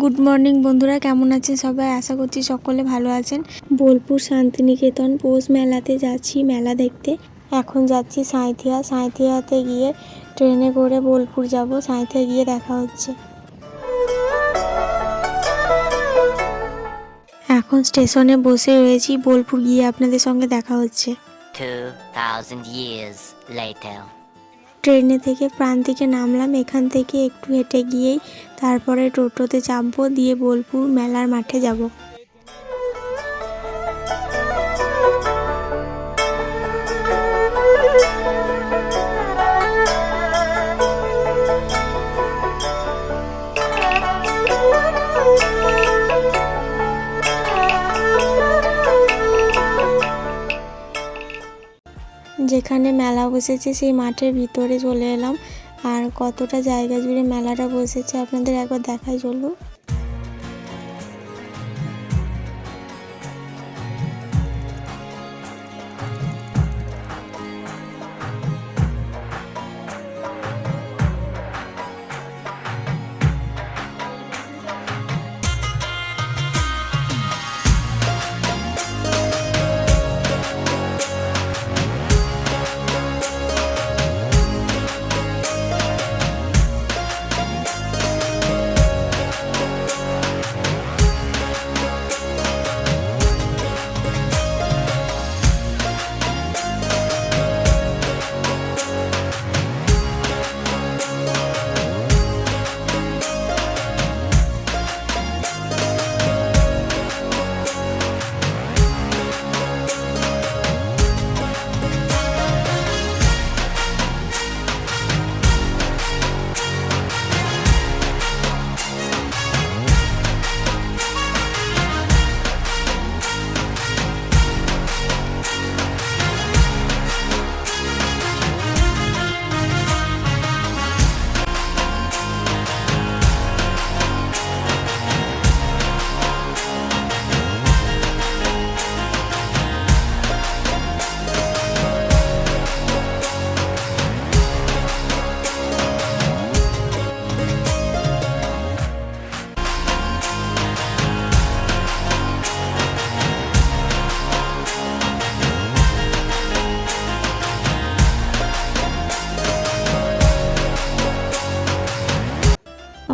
Morning বন্ধুরা কেমন আছেন সবাই? আশা করছি সকলে ভালো আছেন। বোলপুর শান্তিনিকেতন পৌষ মেলাতে যাচ্ছি মেলা দেখতে। এখন যাচ্ছি সাঁইথিয়া। সাঁইথিয়াতে গিয়ে ট্রেনে করে বোলপুর যাব। সাঁইথিয়া গিয়ে দেখা হচ্ছে। এখন স্টেশনে বসে রয়েছি। বোলপুর গিয়ে আপনাদের সঙ্গে দেখা হচ্ছে। 2,000 years later. ট্রেনে থেকে প্রান্তিকে নামলাম। এখান থেকে একটু হেঁটে গিয়েই তারপরে টোটোতে চাপবো, দিয়ে বোলপুর মেলার মাঠে যাব। যেখানে মেলা বসেছে, সেই মাঠের ভিতরে চলে এলাম। আর কতটা জায়গা জুড়ে মেলাটা বসেছে, আপনাদের একবার দেখাই চলুন।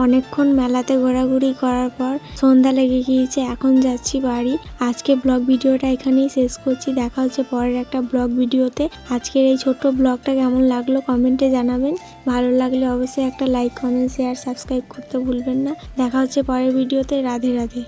অনেকক্ষণ মেলাতে ঘোরাঘুরি করার পর সন্ধ্যা লেগে গিয়েছে, এখন যাচ্ছি বাড়ি। আজকে ব্লগ ভিডিওটা এখানেই শেষ করছি। দেখা হচ্ছে পরের একটা ব্লগ ভিডিওতে। আজকের এই ছোট্ট ব্লগটা কেমন লাগল কমেন্টে জানাবেন। ভালো লাগলে অবশ্যই একটা লাইক, কমেন্ট, শেয়ার, সাবস্ক্রাইব করতে ভুলবেন না। দেখা হচ্ছে পরের ভিডিওতে। রাধে রাধে।